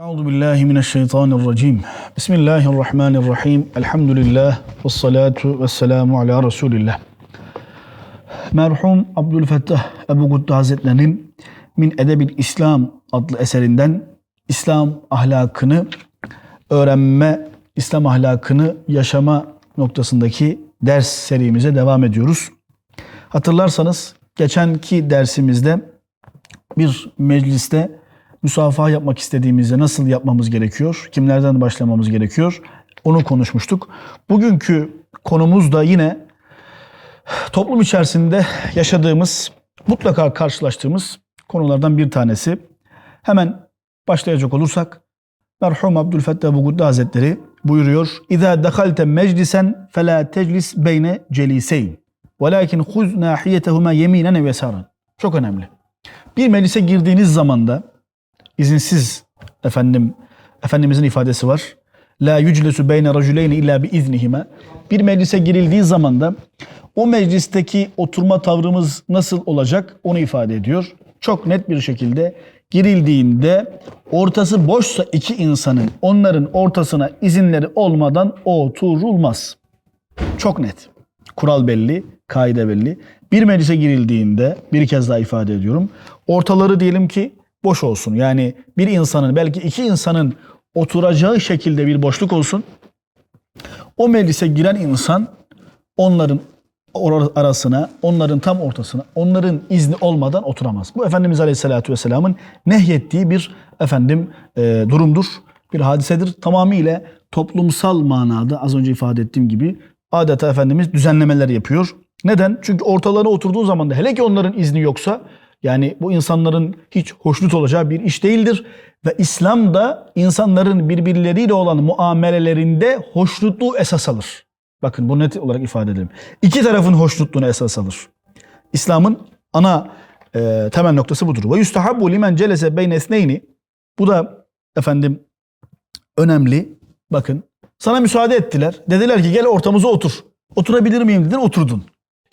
Euzu billahi mineşşeytanirracim. Bismillahirrahmanirrahim. Elhamdülillah ve salatu ve selamu ala Resulillah. Merhum Abdülfettah Ebu Gudda Hazretlerinin Min Edebil İslam adlı eserinden İslam ahlakını öğrenme, İslam ahlakını yaşama noktasındaki ders serimize devam ediyoruz. Hatırlarsanız geçenki dersimizde bir mecliste müsafaha yapmak istediğimizde nasıl yapmamız gerekiyor? Kimlerden başlamamız gerekiyor? Onu konuşmuştuk. Bugünkü konumuz da yine toplum içerisinde yaşadığımız, mutlaka karşılaştığımız konulardan bir tanesi. Hemen başlayacak olursak merhum Abdülfettah Bugudda Hazretleri buyuruyor. İza dehalte meclisen fela teclis beyne celiseyn. Velakin huz nahiyetehuma yeminen ve. Çok önemli. Bir meclise girdiğiniz zaman da izinsiz efendim efendimizin ifadesi var. La yüclesu beyne raculeyni illa bi iznihime. Bir meclise girildiği zaman da o meclisteki oturma tavrımız nasıl olacak onu ifade ediyor. Çok net bir şekilde girildiğinde ortası boşsa iki insanın onların ortasına izinleri olmadan oturulmaz. Çok net. Kural belli, kaide belli. Bir meclise girildiğinde bir kez daha ifade ediyorum. Ortaları diyelim ki boş olsun. Yani bir insanın belki iki insanın oturacağı şekilde bir boşluk olsun. O meclise giren insan onların arasına, onların tam ortasına, onların izni olmadan oturamaz. Bu Efendimiz Aleyhisselatü Vesselam'ın nehyettiği bir efendim e, durumdur, bir hadisedir. Tamamıyla toplumsal manada az önce ifade ettiğim gibi adeta Efendimiz düzenlemeler yapıyor. Neden? Çünkü ortalarına oturduğu zaman da hele ki onların izni yoksa yani bu insanların hiç hoşnut olacağı bir iş değildir. Ve İslam da insanların birbirleriyle olan muamelelerinde hoşnutluğu esas alır. Bakın bunu net olarak ifade edelim. İki tarafın hoşnutluğunu esas alır. İslam'ın ana e, temel noktası budur. Ve yustahabbu limen celese beyne esneyni. Bu da efendim önemli. Bakın sana müsaade ettiler. Dediler ki gel ortamıza otur. Oturabilir miyim dedin oturdun.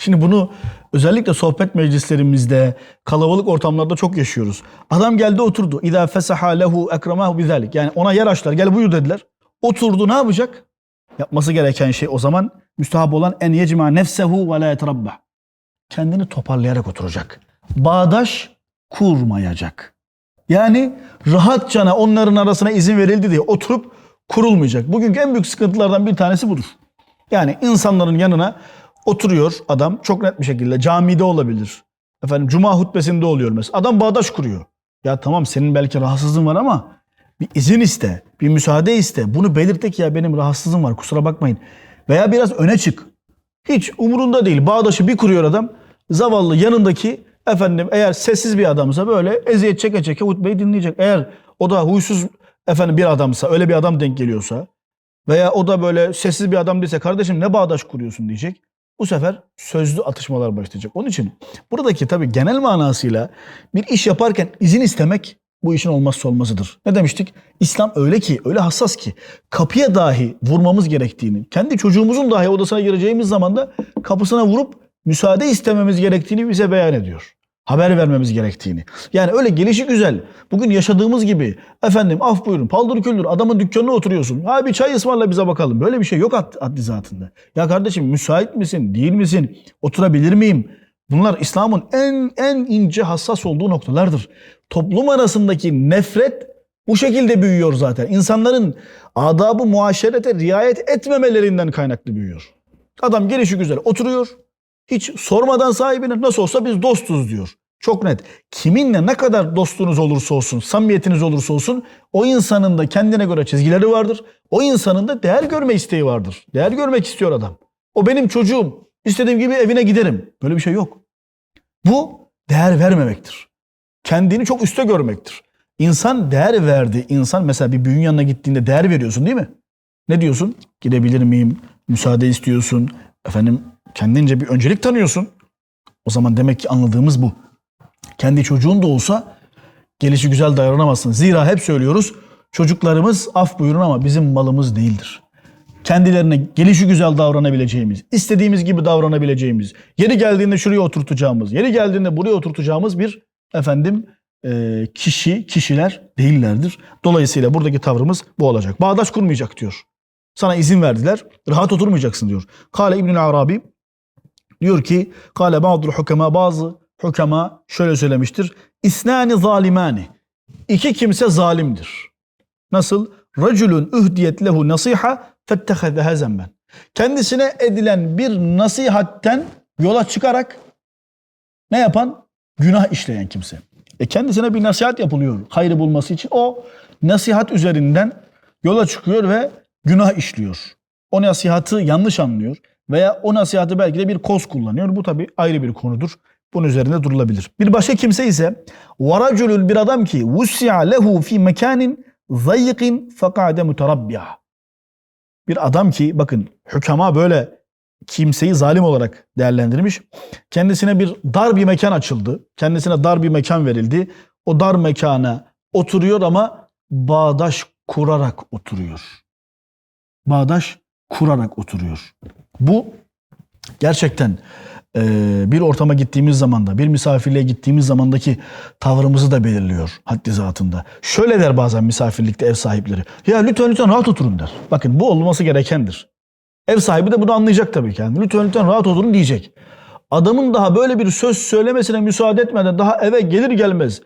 Şimdi bunu özellikle sohbet meclislerimizde, kalabalık ortamlarda çok yaşıyoruz. Adam geldi oturdu. İza fesaha lehu ekramahu bizalik. Yani ona yer açtılar. Gel buyur dediler. Oturdu ne yapacak? Yapması gereken şey o zaman müstahap olan en yecma nefsehu ve la yeterabba. Kendini toparlayarak oturacak. Bağdaş kurmayacak. Yani rahatçana onların arasına izin verildi diye oturup kurulmayacak. Bugünkü en büyük sıkıntılardan bir tanesi budur. Yani insanların yanına oturuyor adam çok net bir şekilde camide olabilir. Efendim cuma hutbesinde oluyor mesela. Adam bağdaş kuruyor. Ya tamam senin belki rahatsızlığın var ama bir izin iste, bir müsaade iste. Bunu belirtek ya benim rahatsızlığım var kusura bakmayın. Veya biraz öne çık. Hiç umurunda değil. Bağdaşı bir kuruyor adam. Zavallı yanındaki efendim eğer sessiz bir adamsa böyle eziyet çeke çeke hutbeyi dinleyecek. Eğer o da huysuz efendim bir adamsa, öyle bir adam denk geliyorsa veya o da böyle sessiz bir adam değilse kardeşim ne bağdaş kuruyorsun diyecek. Bu sefer sözlü atışmalar başlayacak. Onun için buradaki tabii genel manasıyla bir iş yaparken izin istemek bu işin olmazsa olmazıdır. Ne demiştik? İslam öyle ki, öyle hassas ki kapıya dahi vurmamız gerektiğini, kendi çocuğumuzun dahi odasına gireceğimiz zaman da kapısına vurup müsaade istememiz gerektiğini bize beyan ediyor. Haber vermemiz gerektiğini. Yani öyle gelişi güzel. Bugün yaşadığımız gibi efendim af buyurun paldır küldür adamın dükkanına oturuyorsun. Ha bir çay ısmarla bize bakalım. Böyle bir şey yok ad- adli zatında. Ya kardeşim müsait misin? Değil misin? Oturabilir miyim? Bunlar İslam'ın en en ince hassas olduğu noktalardır. Toplum arasındaki nefret bu şekilde büyüyor zaten. İnsanların adabı muaşerete riayet etmemelerinden kaynaklı büyüyor. Adam gelişi güzel oturuyor. Hiç sormadan sahibine nasıl olsa biz dostuz diyor. Çok net. Kiminle ne kadar dostluğunuz olursa olsun, samimiyetiniz olursa olsun o insanın da kendine göre çizgileri vardır. O insanın da değer görme isteği vardır. Değer görmek istiyor adam. O benim çocuğum. İstediğim gibi evine giderim. Böyle bir şey yok. Bu değer vermemektir. Kendini çok üste görmektir. İnsan değer verdi. İnsan mesela bir büyüğün yanına gittiğinde değer veriyorsun değil mi? Ne diyorsun? Gidebilir miyim? Müsaade istiyorsun. Efendim kendince bir öncelik tanıyorsun. O zaman demek ki anladığımız bu. Kendi çocuğun da olsa gelişi güzel davranamazsın. Zira hep söylüyoruz çocuklarımız af buyurun ama bizim malımız değildir. Kendilerine gelişi güzel davranabileceğimiz, istediğimiz gibi davranabileceğimiz, yeri geldiğinde şuraya oturtacağımız, yeri geldiğinde buraya oturtacağımız bir efendim e, kişi, kişiler değillerdir. Dolayısıyla buradaki tavrımız bu olacak. Bağdaş kurmayacak diyor. Sana izin verdiler. Rahat oturmayacaksın diyor. Kale İbnül Arabi diyor ki Kale ba'dul hukema bazı hukema şöyle söylemiştir. İsnani zalimani. İki kimse zalimdir. Nasıl? Raculun ühdiyet lehu nasiha fettehezeha zemben. Kendisine edilen bir nasihatten yola çıkarak ne yapan? Günah işleyen kimse. E kendisine bir nasihat yapılıyor hayrı bulması için. O nasihat üzerinden yola çıkıyor ve günah işliyor. O nasihatı yanlış anlıyor veya o nasihatı belki de bir koz kullanıyor. Bu tabi ayrı bir konudur. Bunun üzerinde durulabilir. Bir başka kimse ise varaculul bir adam ki vusi'a lehu fi mekanin zayyikin fekade muterabbiya. Bir adam ki bakın hükama böyle kimseyi zalim olarak değerlendirmiş. Kendisine bir dar bir mekan açıldı. Kendisine dar bir mekan verildi. O dar mekana oturuyor ama bağdaş kurarak oturuyor. Bağdaş kurarak oturuyor. Bu gerçekten e, bir ortama gittiğimiz zamanda, bir misafirliğe gittiğimiz zamandaki tavrımızı da belirliyor haddi zatında. Şöyle der bazen misafirlikte ev sahipleri. Ya lütfen lütfen rahat oturun der. Bakın bu olması gerekendir. Ev sahibi de bunu anlayacak tabii ki. Lütfen lütfen rahat oturun diyecek. Adamın daha böyle bir söz söylemesine müsaade etmeden daha eve gelir gelmez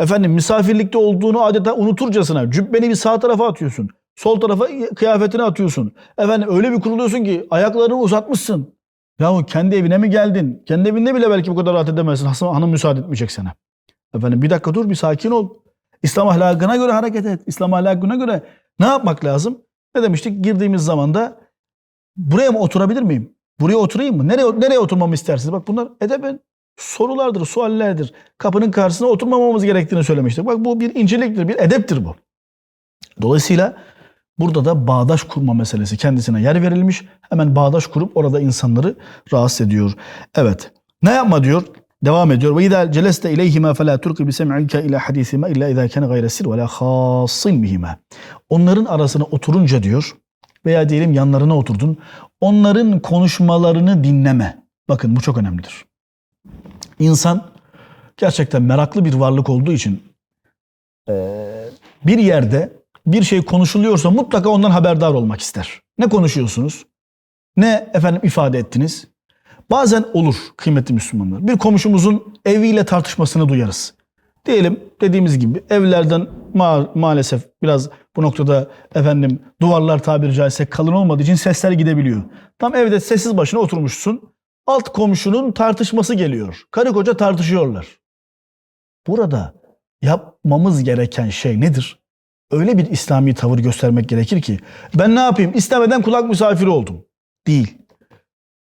efendim misafirlikte olduğunu adeta unuturcasına cübbeni bir sağ tarafa atıyorsun. Sol tarafa kıyafetini atıyorsun. Efendim öyle bir kuruluyorsun ki ayaklarını uzatmışsın. Yahu kendi evine mi geldin? Kendi evinde bile belki bu kadar rahat edemezsin. Hasan hanım müsaade etmeyecek sana. Efendim bir dakika dur bir sakin ol. İslam ahlakına göre hareket et. İslam ahlakına göre ne yapmak lazım? Ne demiştik? Girdiğimiz zaman da buraya mı oturabilir miyim? Buraya oturayım mı? Nereye nereye oturmamı istersiniz? Bak bunlar edebin sorulardır, suallerdir. Kapının karşısına oturmamamız gerektiğini söylemiştik. Bak bu bir inceliktir, bir edeptir bu. Dolayısıyla burada da bağdaş kurma meselesi kendisine yer verilmiş. Hemen bağdaş kurup orada insanları rahatsız ediyor. Evet. Ne yapma diyor? Devam ediyor. Ve izâ celeste ileyhima felâ turki bi sem'ike ilâ hadîsime illâ izâ kâne gayre sir ve lâ khâssin bihime. Onların arasına oturunca diyor veya diyelim yanlarına oturdun. Onların konuşmalarını dinleme. Bakın bu çok önemlidir. İnsan gerçekten meraklı bir varlık olduğu için bir yerde bir şey konuşuluyorsa mutlaka ondan haberdar olmak ister. Ne konuşuyorsunuz? Ne efendim ifade ettiniz? Bazen olur kıymetli Müslümanlar. Bir komşumuzun eviyle tartışmasını duyarız. Diyelim dediğimiz gibi evlerden ma- maalesef biraz bu noktada efendim duvarlar tabiri caizse kalın olmadığı için sesler gidebiliyor. Tam evde sessiz başına oturmuşsun. Alt komşunun tartışması geliyor. Karı koca tartışıyorlar. Burada yapmamız gereken şey nedir? Öyle bir İslami tavır göstermek gerekir ki ben ne yapayım istemeden kulak misafiri oldum. Değil.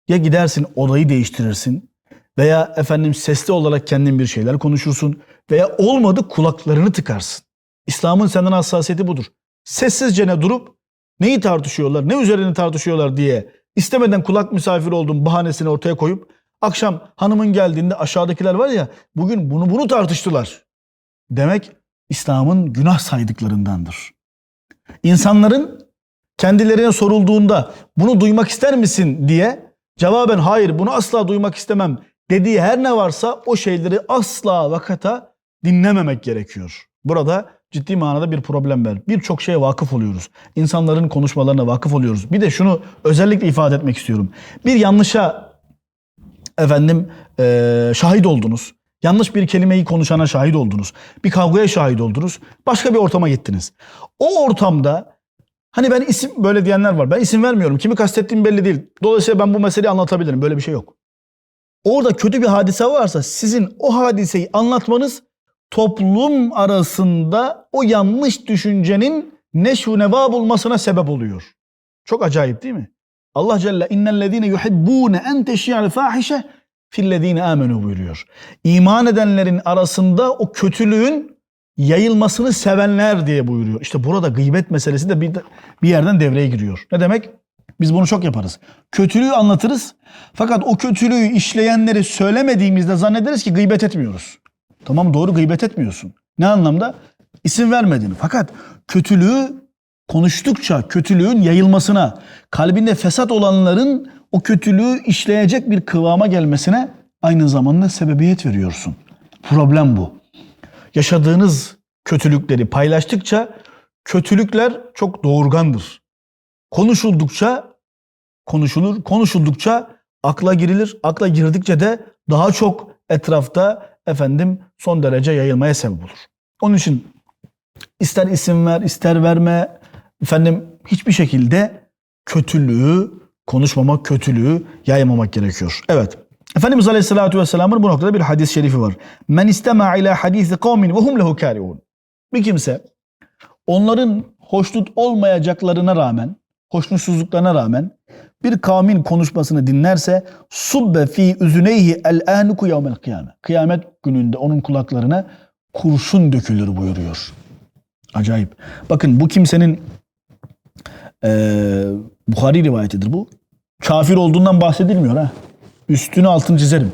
Ya gidersin odayı değiştirirsin veya efendim sesli olarak kendin bir şeyler konuşursun veya olmadı kulaklarını tıkarsın. İslam'ın senden hassasiyeti budur. Sessizce ne durup neyi tartışıyorlar, ne üzerine tartışıyorlar diye istemeden kulak misafiri oldum bahanesini ortaya koyup akşam hanımın geldiğinde aşağıdakiler var ya bugün bunu bunu tartıştılar. Demek İslam'ın günah saydıklarındandır. İnsanların kendilerine sorulduğunda bunu duymak ister misin diye cevaben hayır bunu asla duymak istemem dediği her ne varsa o şeyleri asla vakata dinlememek gerekiyor. Burada ciddi manada bir problem var. Birçok şeye vakıf oluyoruz. İnsanların konuşmalarına vakıf oluyoruz. Bir de şunu özellikle ifade etmek istiyorum. Bir yanlışa efendim eee, şahit oldunuz. Yanlış bir kelimeyi konuşana şahit oldunuz. Bir kavgaya şahit oldunuz. Başka bir ortama gittiniz. O ortamda hani ben isim böyle diyenler var. Ben isim vermiyorum. Kimi kastettiğim belli değil. Dolayısıyla ben bu meseleyi anlatabilirim. Böyle bir şey yok. Orada kötü bir hadise varsa sizin o hadiseyi anlatmanız toplum arasında o yanlış düşüncenin neşv neva bulmasına sebep oluyor. Çok acayip değil mi? Allah Celle innellezine yuhibbune en teşyi'al fahişe fillezine amenu buyuruyor. İman edenlerin arasında o kötülüğün yayılmasını sevenler diye buyuruyor. İşte burada gıybet meselesi de bir, bir yerden devreye giriyor. Ne demek? Biz bunu çok yaparız. Kötülüğü anlatırız. Fakat o kötülüğü işleyenleri söylemediğimizde zannederiz ki gıybet etmiyoruz. Tamam doğru gıybet etmiyorsun. Ne anlamda? İsim vermedin. Fakat kötülüğü konuştukça kötülüğün yayılmasına, kalbinde fesat olanların o kötülüğü işleyecek bir kıvama gelmesine aynı zamanda sebebiyet veriyorsun. Problem bu. yaşadığınız kötülükleri paylaştıkça kötülükler çok doğurgandır. Konuşuldukça konuşulur, konuşuldukça akla girilir. Akla girdikçe de daha çok etrafta efendim son derece yayılmaya sebep olur. Onun için ister isim ver, ister verme efendim hiçbir şekilde kötülüğü konuşmamak, kötülüğü yaymamak gerekiyor. Evet. Efendimiz Aleyhisselatü Vesselam'ın bu noktada bir hadis-i şerifi var. Men istema ila hadisi kavmin ve hum lehu karihun. Bir kimse onların hoşnut olmayacaklarına rağmen, hoşnutsuzluklarına rağmen bir kavmin konuşmasını dinlerse subbe fi üzüneyhi el anuku yevmel kıyame. Kıyamet gününde onun kulaklarına kurşun dökülür buyuruyor. Acayip. Bakın bu kimsenin eee Bukhari rivayetidir bu. Kafir olduğundan bahsedilmiyor ha. Üstünü altını çizerim.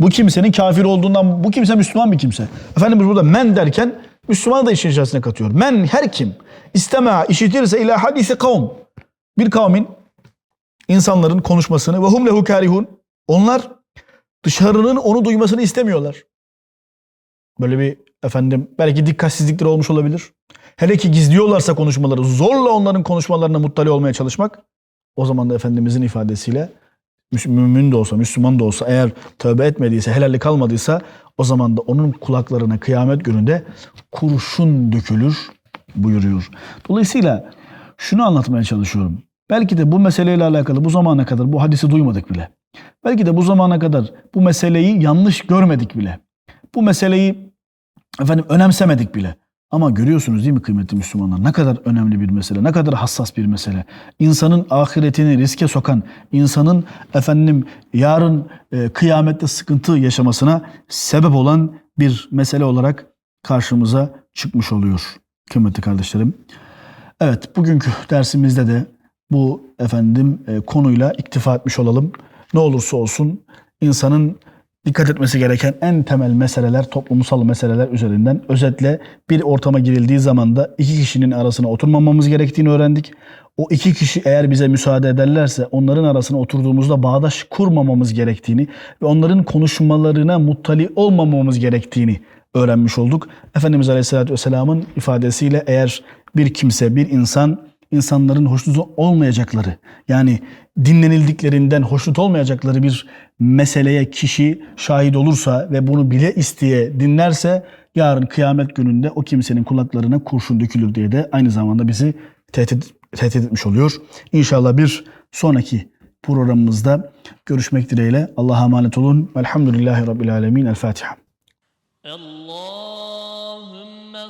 Bu kimsenin kafir olduğundan, bu kimse Müslüman bir kimse. Efendimiz burada men derken Müslümanı da işin içerisine katıyor. Men her kim istema işitirse ila hadisi kavm. Bir kavmin insanların konuşmasını ve hum lehu karihun. Onlar dışarının onu duymasını istemiyorlar. Böyle bir efendim belki dikkatsizlikler olmuş olabilir. Hele ki gizliyorlarsa konuşmaları, zorla onların konuşmalarına muttali olmaya çalışmak. O zaman da Efendimizin ifadesiyle mümin de olsa, Müslüman da olsa eğer tövbe etmediyse, helallik kalmadıysa o zaman da onun kulaklarına kıyamet gününde kurşun dökülür buyuruyor. Dolayısıyla şunu anlatmaya çalışıyorum. Belki de bu meseleyle alakalı bu zamana kadar bu hadisi duymadık bile. Belki de bu zamana kadar bu meseleyi yanlış görmedik bile. Bu meseleyi efendim önemsemedik bile. Ama görüyorsunuz değil mi kıymetli Müslümanlar? Ne kadar önemli bir mesele, ne kadar hassas bir mesele. İnsanın ahiretini riske sokan, insanın efendim yarın e, kıyamette sıkıntı yaşamasına sebep olan bir mesele olarak karşımıza çıkmış oluyor kıymetli kardeşlerim. Evet, bugünkü dersimizde de bu efendim e, konuyla iktifa etmiş olalım. Ne olursa olsun insanın dikkat etmesi gereken en temel meseleler, toplumsal meseleler üzerinden özetle bir ortama girildiği zaman da iki kişinin arasına oturmamamız gerektiğini öğrendik. O iki kişi eğer bize müsaade ederlerse onların arasına oturduğumuzda bağdaş kurmamamız gerektiğini ve onların konuşmalarına muttali olmamamız gerektiğini öğrenmiş olduk. Efendimiz Aleyhisselatü Vesselam'ın ifadesiyle eğer bir kimse, bir insan insanların hoşnut olmayacakları yani dinlenildiklerinden hoşnut olmayacakları bir meseleye kişi şahit olursa ve bunu bile isteye dinlerse yarın kıyamet gününde o kimsenin kulaklarına kurşun dökülür diye de aynı zamanda bizi tehdit, tehdit etmiş oluyor. İnşallah bir sonraki programımızda görüşmek dileğiyle. Allah'a emanet olun. Elhamdülillahi Rabbil Alemin. El Fatiha. Allah